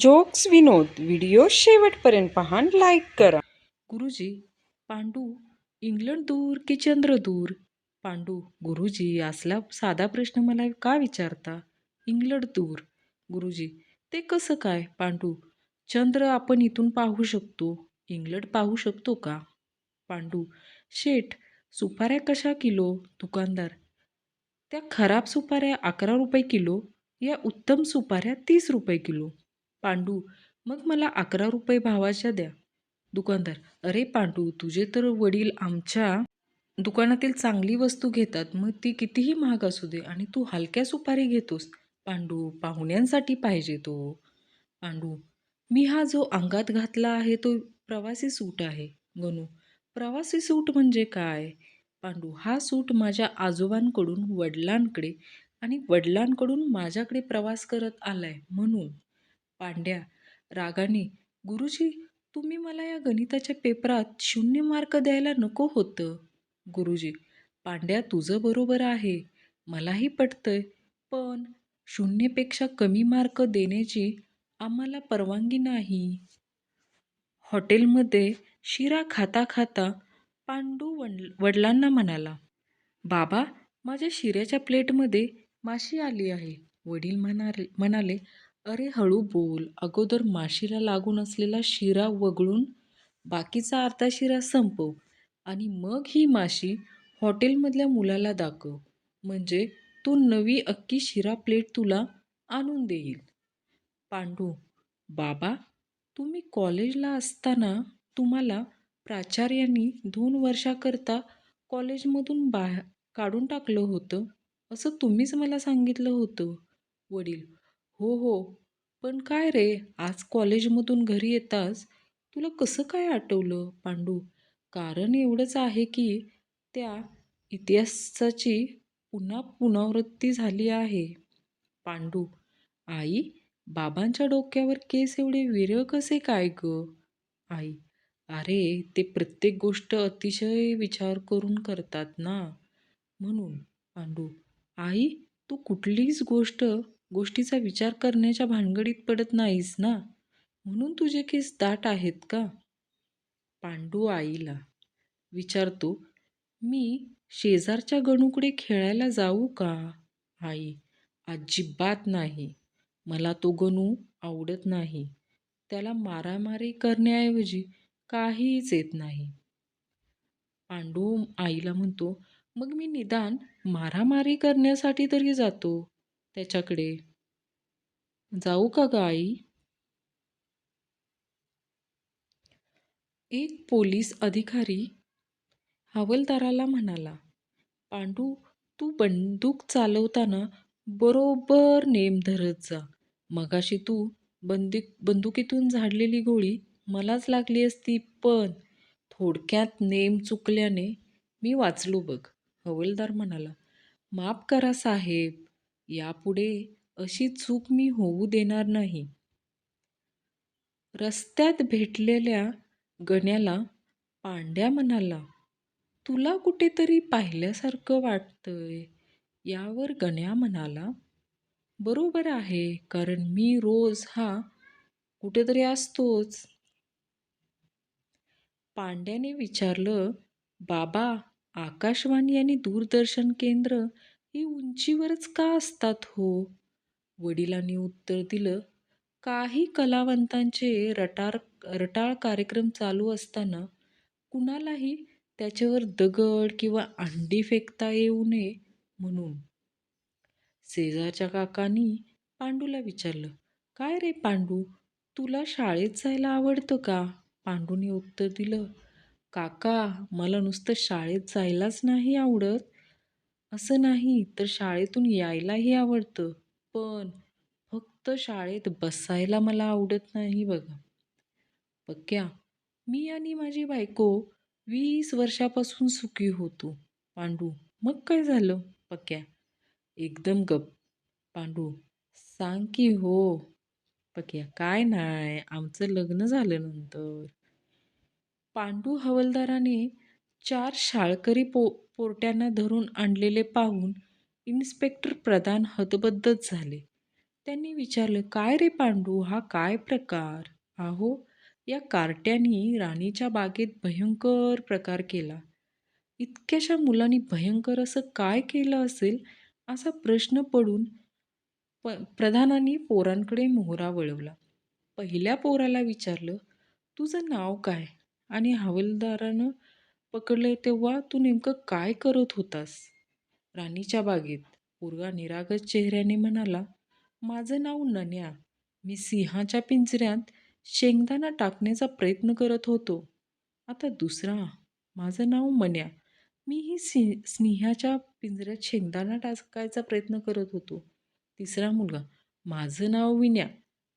Jokes विनोद. Video शेवटपर्यंत पहा like करा. गुरुजी पांडू इंग्लंड दूर की चंद्र दूर? पांडू गुरुजी असला साधा प्रश्न मला का विचारता? इंग्लंड दूर. गुरुजी ते कसं काय? पांडू चंद्र आपण इथून पाहू शकतो. इंग्लंड पाहू शकतो का? पांडू शेठ सुपाऱ्या कशा किलो? दुकानदार त्या खराब सुपाऱ्या अकरा रुपये किलो? या उत्तम सुपाऱ्या तीस रुपये किलो? पांडू मग मला अकरा रुपये भावाच्या द्या. दुकानदार अरे पांडू तुझे तर वडील आमच्या दुकानातील चांगली वस्तू घेतात मग ती कितीही महाग असू दे आणि तू हलक्या सुपारी घेतोस. पांडू पाहुण्यांसाठी पाहिजे तो. पांडू मी हा जो अंगात घातला आहे तो प्रवासी सूट आहे. गणू प्रवासी सूट म्हणजे काय? पांडू हा सूट माझ्या आजोबांकडून वडिलांकडे आणि वडिलांकडून माझ्याकडे प्रवास करत आलाय म्हणून. पांड्या. रागाने गुरुजी तुम्ही मला या गणिताच्या पेपरात शून्य मार्क द्यायला नको होतं. गुरुजी पांड्या तुझं बरोबर आहे. मलाही पटतंय पण शून्यपेक्षा कमी मार्क देण्याची आम्हाला परवानगी नाही. हॉटेलमध्ये शिरा खाता खाता पांडू वड वडिलांना म्हणाला बाबा माझ्या शिऱ्याच्या प्लेटमध्ये माशी आली आहे. वडील म्हणाले म्हणाले अरे हळू बोल. अगोदर माशीला लागून असलेला शिरा वगळून बाकीचा अर्धा शिरा संपव आणि मग ही माशी हॉटेलमधल्या मुलाला दाखव. म्हणजे तो नवी अक्की शिरा प्लेट तुला आणून देईल. पांडू बाबा तुम्ही कॉलेजला असताना तुम्हाला प्राचार्यांनी दोन वर्षाकरता कॉलेजमधून बाहेर काढून टाकलं होतं असं तुम्हीच मला सांगितलं होतं. वडील हो हो. पण काय रे? आज कॉलेजमधून घरी येताच तुला कसं काय आठवलं पांडू? कारण एवढंच आहे की त्या इतिहासाची पुन्हा पुनरावृत्ती झाली आहे. पांडू आई बाबांच्या डोक्यावर केस एवढे विरळ कसे काय ग? आई अरे ते प्रत्येक गोष्ट अतिशय विचार करून करतात ना? म्हणून पांडू आई तू कुठलीच गोष्ट गोष्टीचा विचार करण्याच्या भानगडीत पडत नाहीस ना? म्हणून तुझे केस दाट आहेत का? पांडू आईला. विचारतो मी शेजारच्या गणूकडे खेळायला जाऊ का आई? अजिबात नाही. मला तो गणू आवडत नाही. त्याला मारामारी करण्याऐवजी काहीच येत नाही. पांडू आईला म्हणतो मग मी निदान मारामारी करण्यासाठी तरी जातो. त्याच्याकडे. जाऊ का ग आई? एक पोलीस अधिकारी हवलदाराला म्हणाला पांडू तू बंदूक चालवताना बरोबर नेम धरत जा. मगाशी तू बंदूक बंदुकीतून झाडलेली गोळी मलाच लागली असती पण थोडक्यात नेम चुकल्याने मी वाचलो बघ. हवलदार म्हणाला माफ करा साहेब यापुढे अशी चूक मी होऊ देणार नाही. रस्त्यात भेटलेल्या गण्याला पांड्या म्हणाला तुला कुठेतरी पाहिल्यासारखं वाटतंय. यावर गण्या म्हणाला बरोबर आहे कारण मी रोज हा कुठेतरी असतोच. पांड्याने विचारलं बाबा आकाशवाणी आणि दूरदर्शन केंद्र ही उंचीवरच का असतात हो? वडिलांनी उत्तर दिलं काही कलावंतांचे रटार रटाळ कार्यक्रम चालू असताना कुणालाही त्याच्यावर दगड किंवा अंडी फेकता येऊ नये म्हणून. शेजारच्या काकांनी पांडूला विचारलं काय रे पांडू तुला शाळेत जायला आवडतं का? पांडूने उत्तर दिलं काका मला नुसतं शाळेत जायलाच नाही आवडत. असं नाही तर शाळेतून यायलाही आवडतं पण फक्त शाळेत बसायला मला आवडत नाही बघा. पक्क्या मी आणि माझी बायको वीस वर्षापासून सुखी होतो. पांडू मग काय झालं? पक्क्या एकदम गप पांडू सांग की हो. पक्या काय नाही आमचं लग्न झालं नंतर पांडू हवलदाराने चार शाळकरी पो पोरट्यांना धरून आणलेले पाहून इन्स्पेक्टर प्रधान हतबद्धच झाले. त्यांनी विचारलं काय रे पांडू हा काय प्रकार? आहो या कार्ट्यानी राणीच्या बागेत भयंकर प्रकार केला. इतक्याशा मुलांनी भयंकर असं काय केलं असेल? असा प्रश्न पडून प प्रधानांनी पोरांकडे मोहरा वळवला. पहिल्या पोराला विचारलं तुझं नाव काय? आणि हवालदारानं पकडले तेव्हा तू नेमकं काय करत होतास? राणीच्या बागेत पोरगा निरागस चेहऱ्याने म्हणाला माझं नाव नन्या. मी सिंहाच्या पिंजऱ्यात शेंगदाणा टाकण्याचा प्रयत्न करत होतो. आता दुसरा. माझं नाव मन्या. मीही सि सिंहाच्या पिंजऱ्यात शेंगदाणा टाकायचा प्रयत्न करत होतो. तिसरा मुलगा माझं नाव विन्या.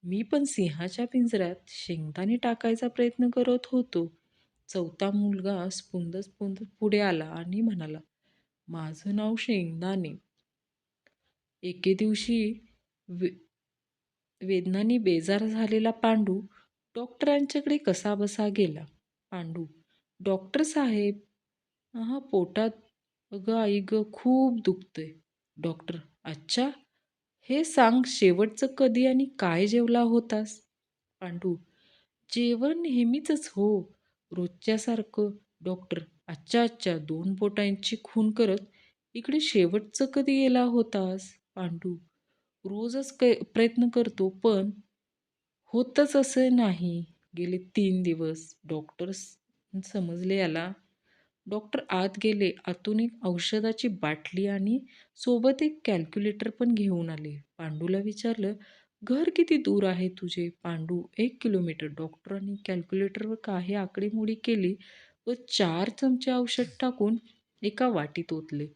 मी पण सिंहाच्या पिंजऱ्यात शेंगदाणे टाकायचा प्रयत्न करत होतो. चौथा मुलगा स्पुंदत स्पुंदत पुढे आला आणि म्हणाला माझं नाव शेंगदाणे. एके दिवशी वे वेदनाने बेजार झालेला पांडू डॉक्टरांच्याकडे कसाबसा गेला. पांडू डॉक्टर साहेब हा पोटात अगं आई गं खूप दुखतंय. डॉक्टर अच्छा हे सांग शेवटचं कधी आणि काय जेवला होतास? पांडू जेवण नेहमीचंच हो रोजच्यासारखं डॉक्टर अच्छा अच्छा दोन बोटांची खून करत इकडे शेवटचं कधी गेला होतास पांडू? रोजच कै प्रयत्न करतो पण होतच असं नाही. गेले तीन दिवस. डॉक्टर्स समजले याला. डॉक्टर आत गेले. आतून एक औषधाची बाटली आणि सोबत एक कॅल्क्युलेटर पण घेऊन आले. पांडूला विचारलं घर किती दूर आहे तुझे पांडू? एक किलोमीटर. डॉक्टरांनी कॅल्क्युलेटरवर काही आकडेमोडी केली व चार चमचे औषध टाकून एका वाटीत ओतले.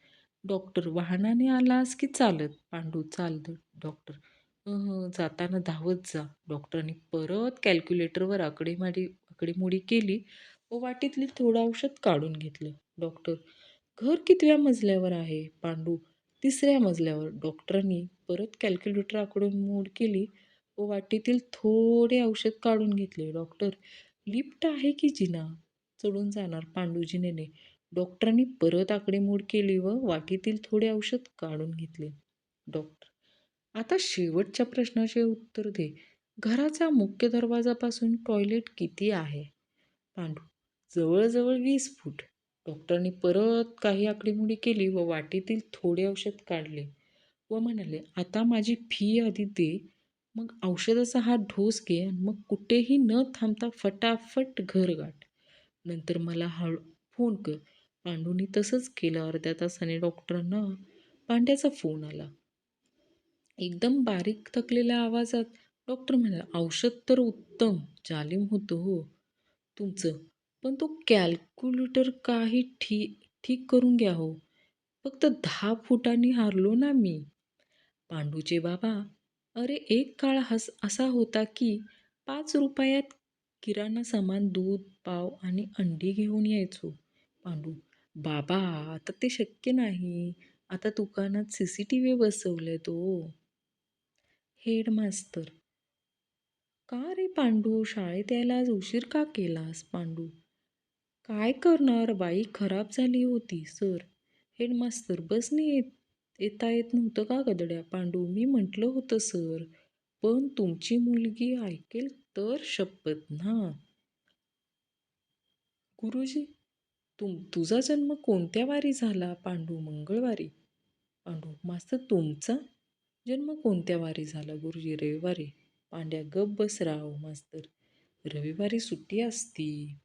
डॉक्टर वाहनाने आलास की चालत? पांडू चालत. डॉक्टर जाताना धावत जा. डॉक्टरांनी परत कॅल्क्युलेटरवर आकडेमाडी आकडेमोडी केली व वाटीतले थोडं औषध काढून घेतलं. डॉक्टर घर कितव्या मजल्यावर आहे? पांडू तिसऱ्या मजल्यावर डॉक्टरांनी परत कॅल्क्युलेटर आकडेमोड केली व वाटेतील थोडे औषध काढून घेतले. डॉक्टर लिफ्ट आहे की जिना? चढून जाणार पांडुजिनेने. डॉक्टरांनी परत आकडेमोड केली व वाटेतील थोडे औषध काढून घेतले. डॉक्टर आता शेवटच्या प्रश्नाचे उत्तर दे. घराचा मुख्य दरवाजापासून टॉयलेट किती आहे? पांडू जवळजवळ वीस फूट. डॉक्टरनी परत काही आकडेमोडी केली व वाटेतील थोडे औषध काढले व म्हणाले आता माझी फी आधी दे मग औषधाचा हा ढोस घे आणि मग कुठेही न थांबता फटाफट घर गाठ. नंतर मला हळू फोन कर. पांडूनी तसंच केलं. अर्ध्या तासाने डॉक्टरांना पांड्याचा फोन आला. एकदम बारीक थकलेल्या आवाजात डॉक्टर म्हणाला औषध तर उत्तम जालिम होतं हो. तुमचं पण तो कॅल्क्युलेटर काही ठी ठीक करून घ्या हो. फक्त दहा फुटांनी हारलो ना मी. पांडूचे बाबा अरे एक काळ हस असा होता की पाच रुपयात किराणा सामान दूध पाव आणि अंडी घेऊन यायचो. पांडू बाबा आता ते शक्य नाही. आता दुकानात सी सी टी व्ही बसवले तो. हेडमास्तर का रे पांडू? शाळेत यायला आज उशीर का केलास पांडू? काय करणार? बाई खराब झाली होती सर. हेडमास्तर बसने येत येता येत नव्हतं का गदड्या? पांडू मी म्हटलं होतं सर. पण तुमची मुलगी ऐकेल तर शपथ ना. गुरुजी तुम तुझा जन्म कोणत्या वारी झाला? पांडू मंगळवारी. पांडू मास्तर तुमचा जन्म कोणत्या वारी झाला? गुरुजी रविवारी. पांड्या गप बस राव मास्तर. रविवारी सुट्टी असती.